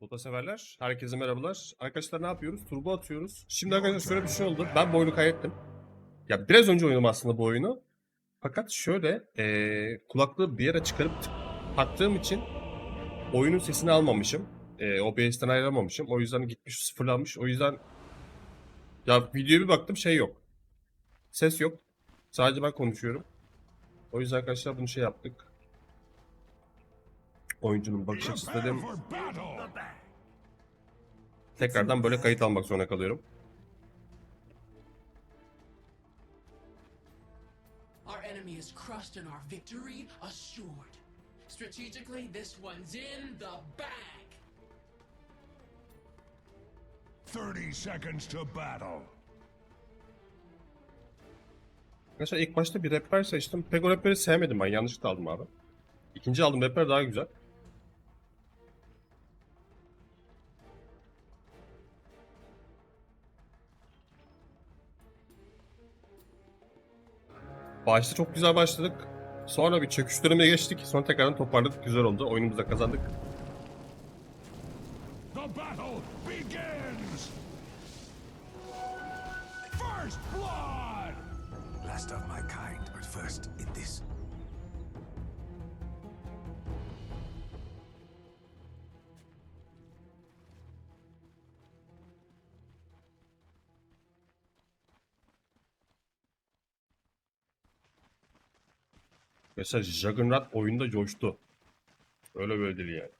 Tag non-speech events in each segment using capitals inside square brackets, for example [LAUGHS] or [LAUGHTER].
Dota severler. Herkese merhabalar. Arkadaşlar ne yapıyoruz? Turbo atıyoruz. Şimdi arkadaşlar şöyle bir şey oldu. Ben bu oyunu kaybettim. Ya biraz önce oynadım aslında bu oyunu. Fakat şöyle eee, kulaklığı bir yere çıkarıp taktığım için oyunun sesini almamışım. Eee OBS'ten ayıramamışım. O yüzden gitmiş sıfırlanmış. O yüzden ya videoya bir baktım şey yok. Ses yok. Sadece ben konuşuyorum. O yüzden arkadaşlar bunu şey yaptık. Oyuncunun bakış açısı dedim. Tekrardan böyle kayıt almak zorunda kalıyorum. Our enemy is crushed and our victory assured. Strategically, this one's in the bag. 30 seconds to battle. Arkadaşlar ilk başta bir rapper seçtim. Pek o rapper'i sevmedim ben. Yanlışlıkla aldım abi. İkinci aldım rapper daha güzel. Başta çok güzel başladık. Sonra bir çöküş dönemine geçtik. Sonra tekrardan toparladık. Güzel oldu. Oyunumuzu da kazandık. Mesela Juggernaut oyunda coştu. Öyle böyle değil yani.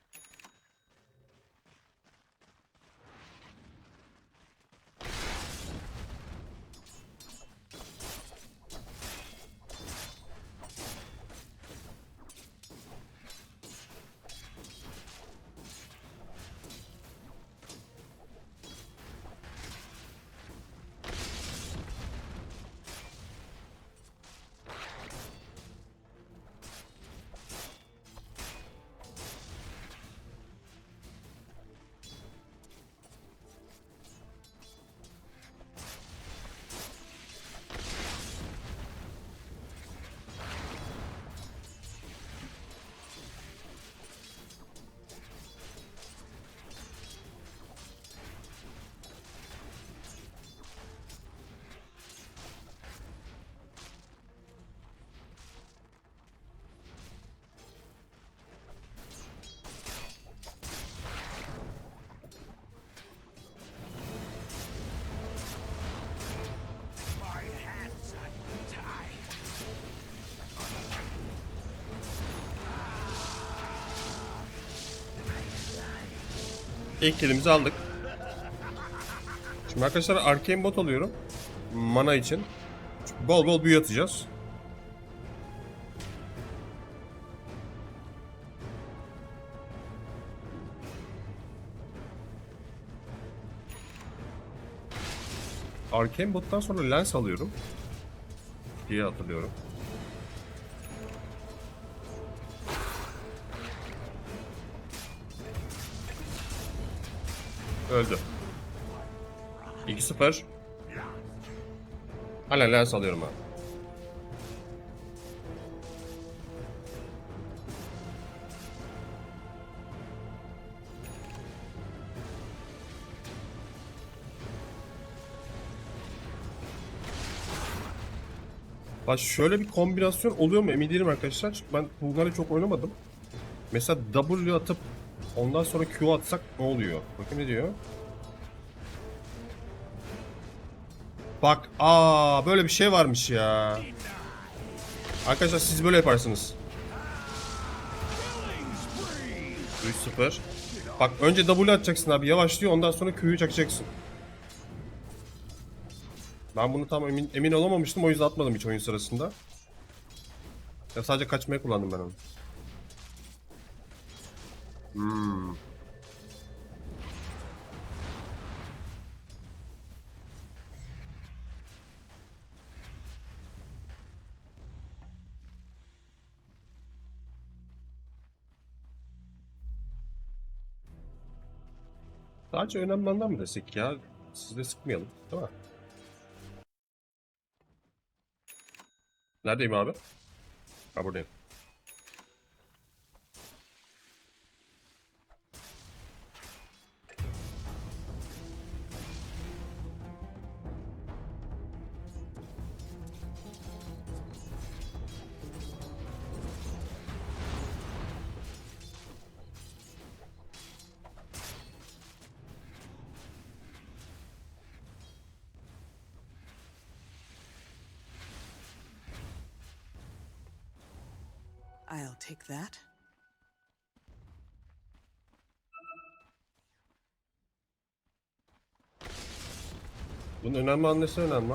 İlk kilimizi aldık. Şimdi arkadaşlar arcane bot alıyorum. Mana için. Bol bol büyü atacağız. Arcane bottan sonra lens alıyorum. diye hatırlıyorum. Öldü. 2-0. Hala lens alıyorum abi. Bak şöyle bir kombinasyon oluyor mu emin değilim arkadaşlar. Çünkü ben bunları çok oynamadım. Mesela W atıp ondan sonra Q atsak ne oluyor? Bakın ne diyor? Bak aa böyle bir şey varmış ya. Arkadaşlar siz böyle yaparsınız. 3-0. Bak önce W atacaksın abi yavaşlıyor ondan sonra Q'yu çakacaksın. Ben bunu tam emin, emin olamamıştım o yüzden atmadım hiç oyun sırasında. Ya sadece kaçmaya kullandım ben onu. Hmm. Sadece önemli anlam mı desek ya? Siz de sıkmayalım, değil mi? Neredeyim abi? Ha buradayım. Take that. Bunun önemli annesi önemli.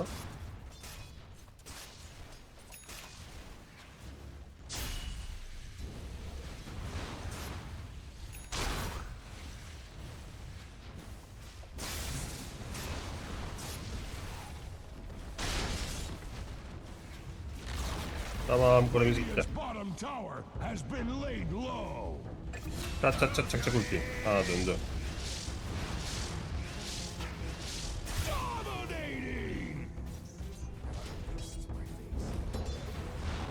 Tamam kulemiz gitti. Bottom tower has been laid low. Çat çat çat çak çak ulti. Ha döndü. Dominating!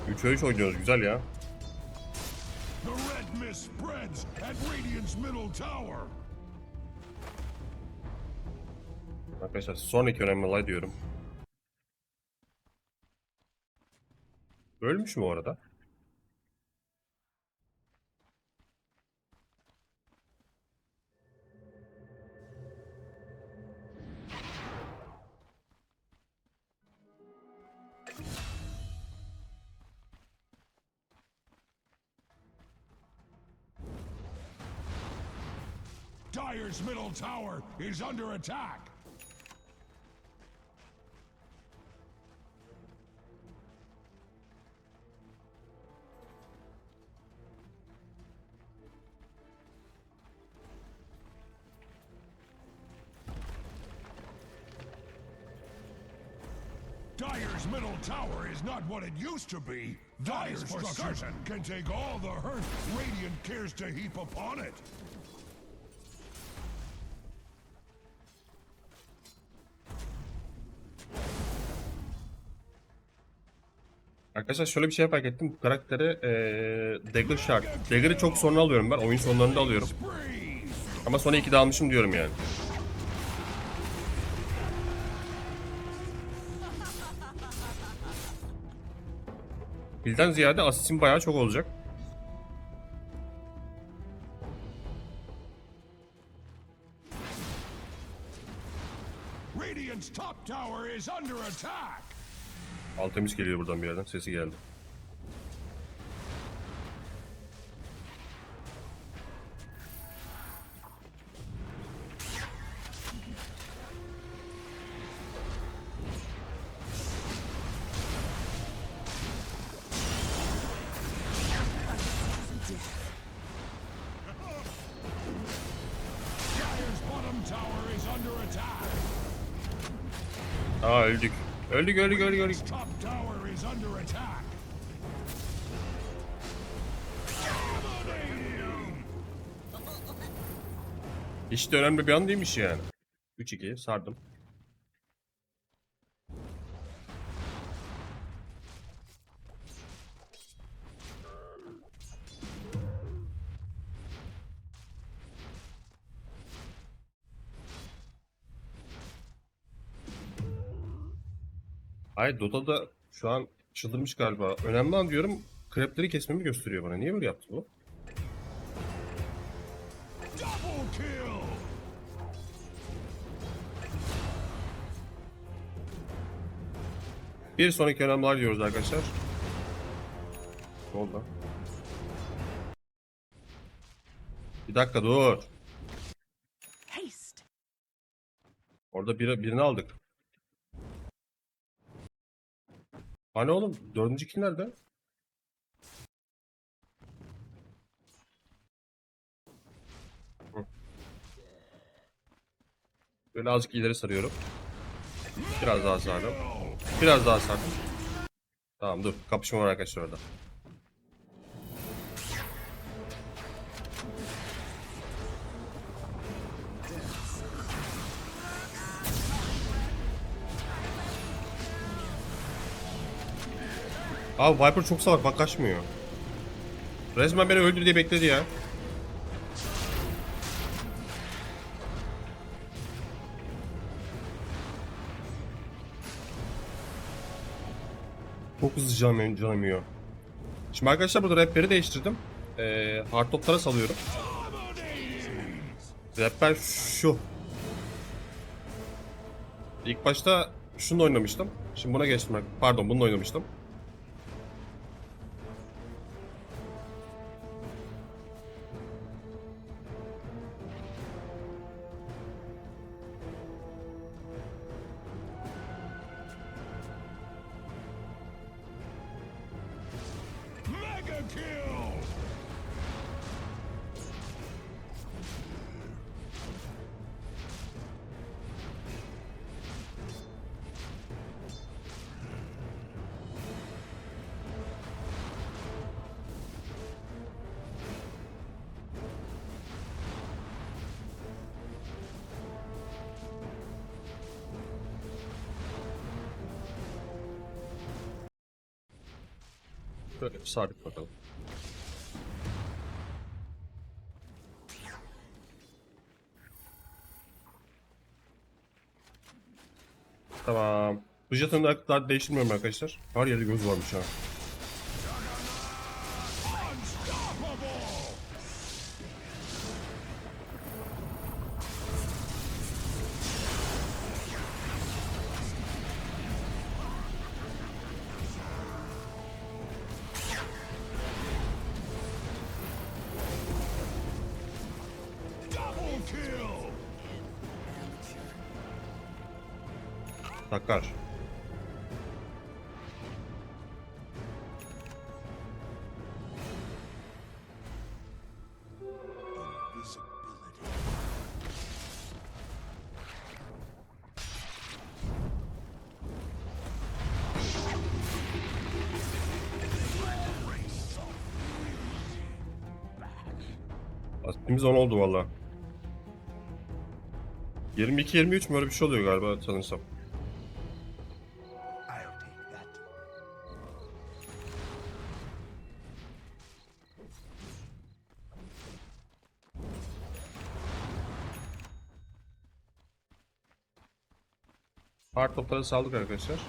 3'e 3 oynuyoruz güzel ya. The red mist spreads at Radiant's middle tower. Arkadaşlar sonraki önemli olay diyorum. Ölmüş mü o Dyer's middle tower is under attack. Dyer's middle tower is not what it used to be. Dyer's destruction can take all the hurt Radiant cares to heap upon it. Arkadaşlar şöyle bir şey fark ettim. Bu karaktere eee Dagger şart. Dagger'ı çok sonra alıyorum ben. Oyun sonlarında alıyorum. Ama sonra iki de almışım diyorum yani. Bizden ziyade asistim bayağı çok olacak. Altemiz geliyor buradan bir yerden. Sesi geldi. Aa öldük. Öldük öldük öldük öldük. Hiç de önemli bir an değilmiş yani. 3-2 sardım. Hayır Dota'da şu an çıldırmış galiba. Önemli an diyorum krepleri kesmemi gösteriyor bana. Niye böyle yaptı bu? Bir sonraki önemli olay diyoruz arkadaşlar. Ne oldu? Bir dakika dur. Orada biri, birini aldık. Hani oğlum dördüncü kill nerede? Böyle azıcık ileri sarıyorum. Biraz daha sardım. Biraz daha sardım. Tamam dur. Kapışma var arkadaşlar orada. Abi Viper çok salak bak kaçmıyor. Resmen beni öldür diye bekledi ya. Çok hızlı canım, canım yiyor. Şimdi arkadaşlar burada rapper'i değiştirdim. Ee, hard toplara salıyorum. Rapper şu. İlk başta şunu oynamıştım. Şimdi buna geçtim. Pardon bunu oynamıştım. Şöyle bir sabit bakalım. Tamam. Bu jetonu daha değiştirmiyorum arkadaşlar. Her yerde göz varmış ha. Takar. Asitimiz 10 oldu valla. 22-23 mü öyle bir şey oluyor galiba sanırsam. Hard topları saldık arkadaşlar.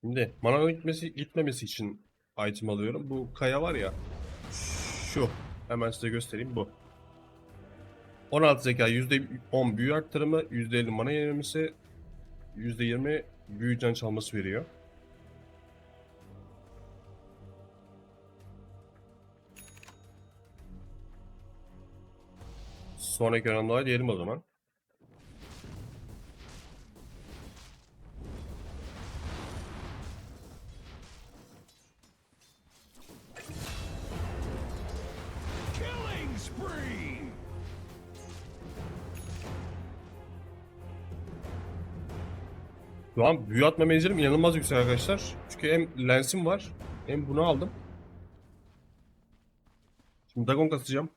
Şimdi mana gitmesi gitmemesi için item alıyorum. Bu kaya var ya. Şu. Hemen size göstereyim bu. 16 zeka %10 büyü arttırımı, %50 mana yenilemesi, %20 büyü can çalması veriyor. Sonraki randevuya diyelim o zaman. Şu an büyü atma menzilim inanılmaz yüksek arkadaşlar. Çünkü hem lensim var hem bunu aldım. Şimdi Dagon kasacağım.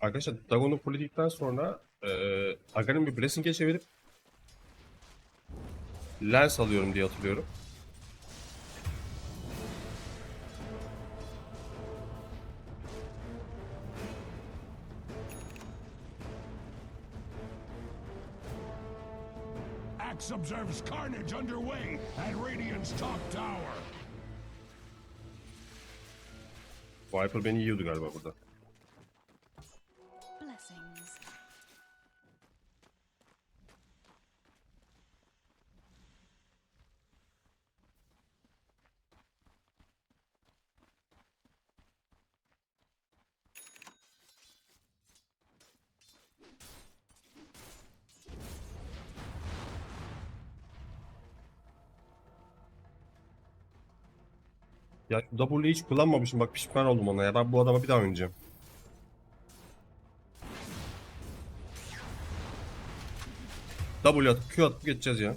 Arkadaşlar Dagon'u fulledikten sonra eee Aghanim bir Blessing'e çevirip Lens alıyorum diye hatırlıyorum. Observes carnage underway at Radiant's top tower. Viper beni yiyordu galiba burada. W'yi hiç kullanmamışım bak pişman oldum ona ya. Ben bu adama bir daha oynayacağım. W atıp Q atıp geçeceğiz ya.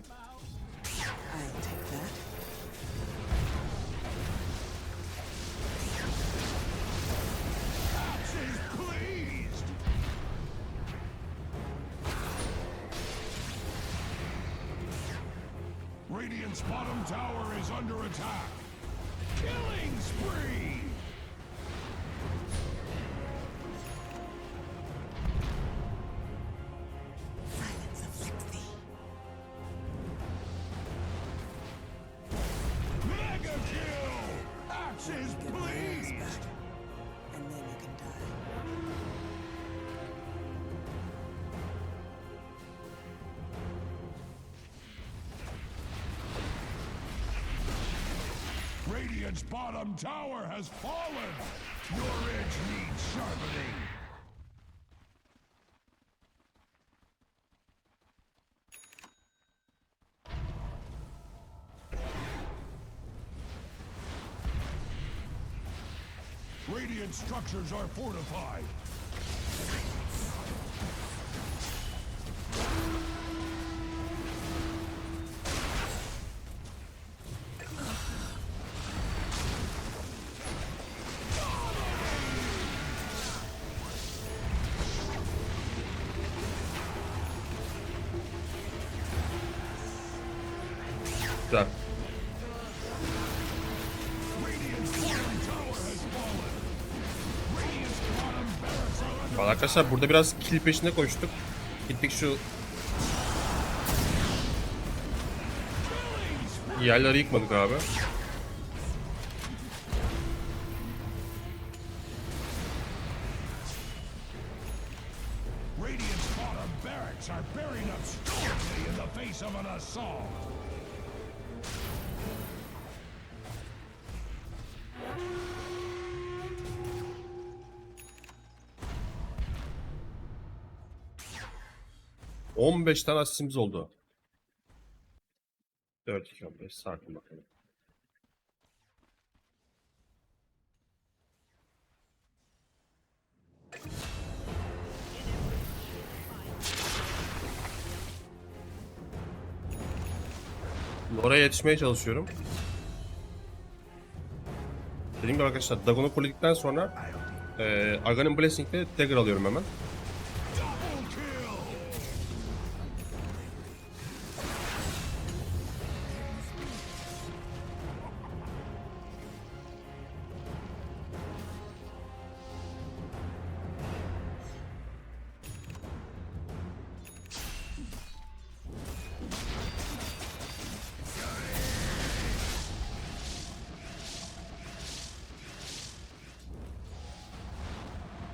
Radiant's bottom tower has fallen! Your edge needs sharpening! Radiant structures are fortified. Güzel. Vallahi Arkadaşlar burada biraz kill peşinde koştuk. Gittik şu yerleri yıkmadık abi. 15 tane asistimiz oldu. 4 2 15 sakin bakalım. Oraya yetişmeye çalışıyorum. Dediğim gibi arkadaşlar Dagon'u fulledikten sonra e, Aghanim Blessing'le Dagger alıyorum hemen.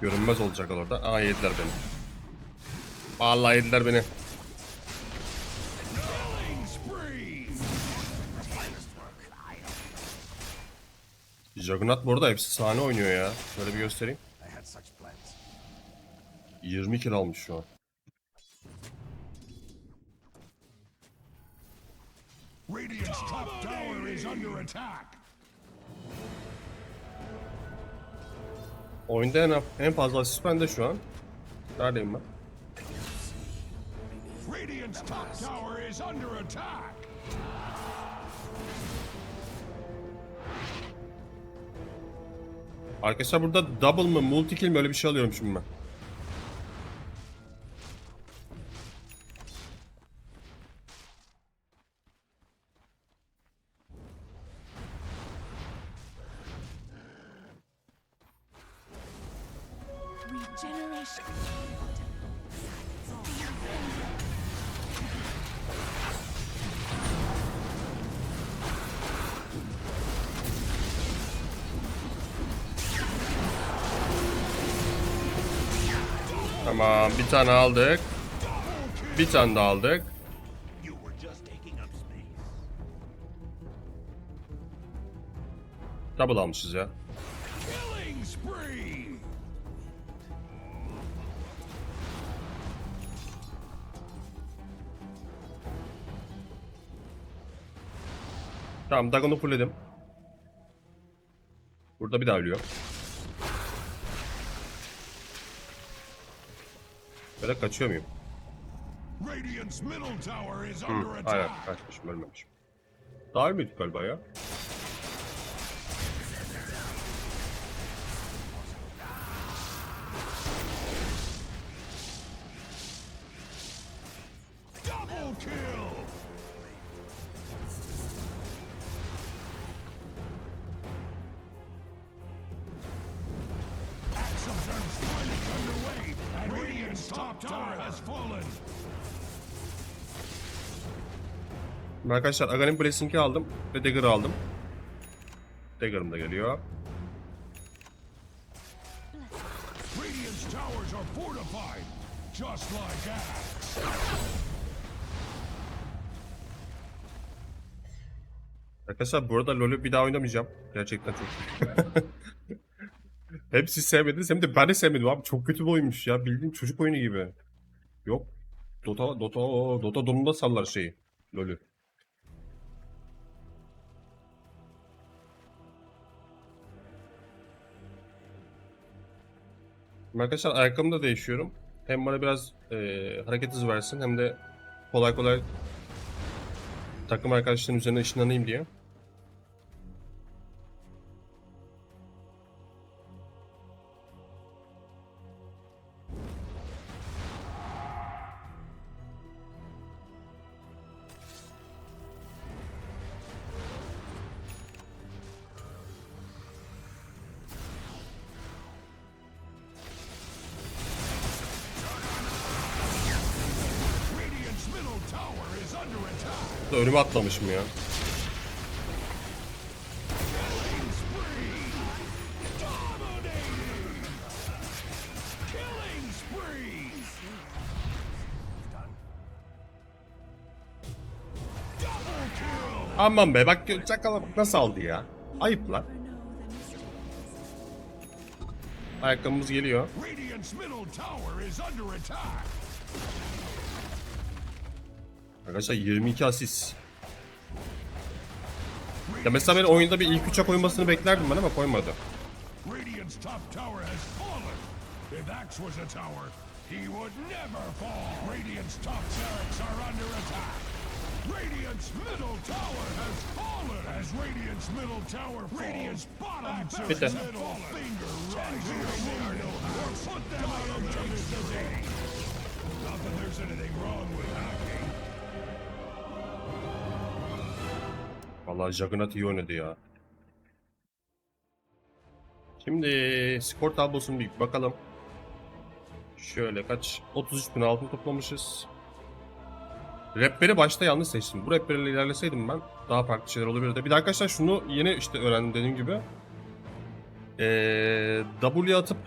Görünmez olacak orada. Aa yediler beni. Vallahi yediler beni. Juggernaut bu arada hepsi sahne oynuyor ya. Şöyle bir göstereyim. I had such plans. 20 kill almış şu an. Oyunda en, en fazla asist bende şu an. Neredeyim ben? Radiant's top tower is under attack. Arkadaşlar burada double mı multi kill mi öyle bir şey alıyorum şimdi ben. Tamam bir tane aldık. Bir tane daha aldık. Double almışız ya. Tamam Dagon'u fullledim. Burada bir daha ölüyor. Böyle kaçıyor muyum? Hı, hayır kaçmışım ölmemişim. Daha ölmedik galiba ya. Şimdi Arkadaşlar Aghanim Blessing'i aldım ve Dagger'ı aldım. Dagger'ım da geliyor. Arkadaşlar bu arada LoL'ü bir daha oynamayacağım. Gerçekten çok [LAUGHS] Hem siz sevmediniz hem de ben de sevmedim abi. Çok kötü bir oyunmuş ya. Bildiğin çocuk oyunu gibi. Yok. Dota, Dota, Dota donunda sallar şeyi. LoL'ü. Şimdi Arkadaşlar ayakkabımı da değişiyorum. Hem bana biraz eee hareket hızı versin hem de kolay kolay takım arkadaşların üzerine ışınlanayım diye. Da önüme atlamışım ya. Aman be bak çakala nasıl aldı ya. Ayıp lan. Ayakkabımız geliyor. Arkadaşlar 22 asist. Ya mesela ben oyunda bir ilk üçe koymasını beklerdim ben ama koymadı. Radiant's Vallahi Juggernaut iyi oynadı ya. Şimdi skor tablosunu bir bakalım. Şöyle kaç? 33 bin altın toplamışız. Rapper'i başta yanlış seçtim. Bu rapper'le ilerleseydim ben daha farklı şeyler olabilirdi. Bir de arkadaşlar şunu yeni işte öğrendim dediğim gibi. Ee, W atıp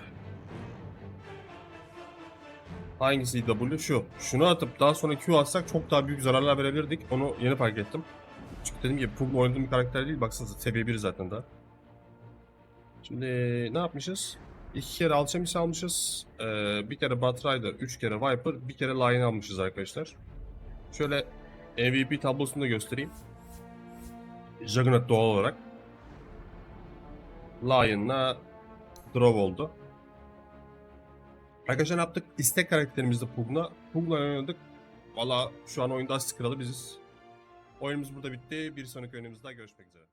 Hangisi W? Şu. Şunu atıp daha sonra Q atsak çok daha büyük zararlar verebilirdik. Onu yeni fark ettim. Çünkü dediğim gibi Pug'la oynadığım bir karakter değil. Baksanıza seviye 1 zaten daha. Şimdi ne yapmışız? İki kere Alchemist almışız. Ee, bir kere Batrider, üç kere Viper, bir kere Lion almışız arkadaşlar. Şöyle MVP tablosunu da göstereyim. Juggernaut doğal olarak. Lion'la Drove oldu. Arkadaşlar ne yaptık? İstek karakterimizde Pug'la. Pug'la oynadık. Valla şu an oyunda asist kralı biziz. Oyunumuz burada bitti. Bir sonraki oyunumuzda görüşmek üzere.